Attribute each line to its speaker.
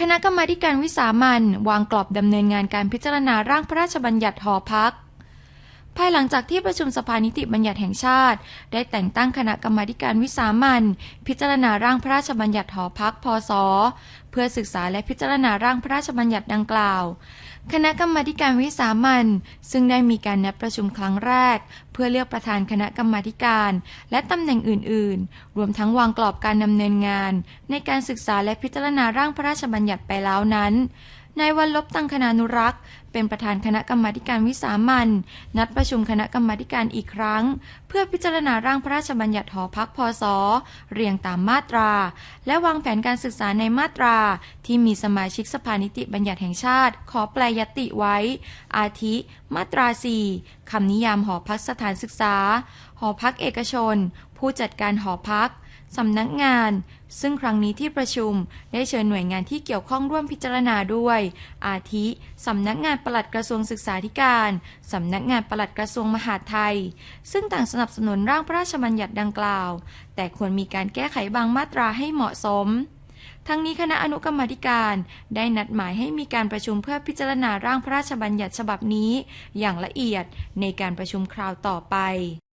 Speaker 1: คณะกรรมาการวิสามันวางกรอบดำเนินงานการพิจารณาร่างพระราชบัญญัติหอพัก ภายหลังจากที่ประชุมสภานิติบัญญัติแห่งชาติ ได้แต่งตั้งคณะกรรมาการวิสามันพิจารณาร่างพระราชบัญญัติหอพักพศ เพื่อศึกษาและพิจารณาร่างพระราชบัญญัติดังกล่าว คณะกรรมาการวิสามันซึ่งได้มีการนัดประชุมครั้งแรก เพื่อเลือกประธานคณะกรรมาการ และตำแหน่งอื่น ๆ รวมทั้งวางกรอบการดำเนินงาน ในการศึกษาและพิจารณาร่างพระราชบัญญัติไปแล้วนั้น นายวันลบตังคณานุรักษ์ เป็นประธานคณะกรรมาการวิสามันนัดประชุมคณะกรรมาการอีกครั้ง เพื่อพิจารณาร่างพระราชบัญญัติหอพักพศเรียงตามมาตรา และวางแผนการศึกษาในมาตรา ที่มีสมาชิกสภานิติบัญญัติแห่งชาติ ขอแปลยติไว้ อาทิ มาตรา 4คำนิยามหอพักสถานศึกษา หอพักเอกชน ผู้จัดการหอพัก สำนักงาน ซึ่งครั้งนี้ที่ประชุมได้เชิญหน่วยงานที่เกี่ยวข้องร่วมพิจารณาด้วย อาทิสำนักงานปลัดกระทรวงศึกษาธิการสำนักงานปลัดกระทรวงมหาดไทย ซึ่งต่างสนับสนุนร่างพระราชบัญญัติดังกล่าว แต่ควรมีการแก้ไขบางมาตราให้เหมาะสมทั้งนี้คณะอนุกรรมธิการได้นัดหมายให้มีการประชุมเพื่อพิจารณาร่างพระราชบัญญัติฉบับนี้ อย่างละเอียดในการประชุมคราวต่อไป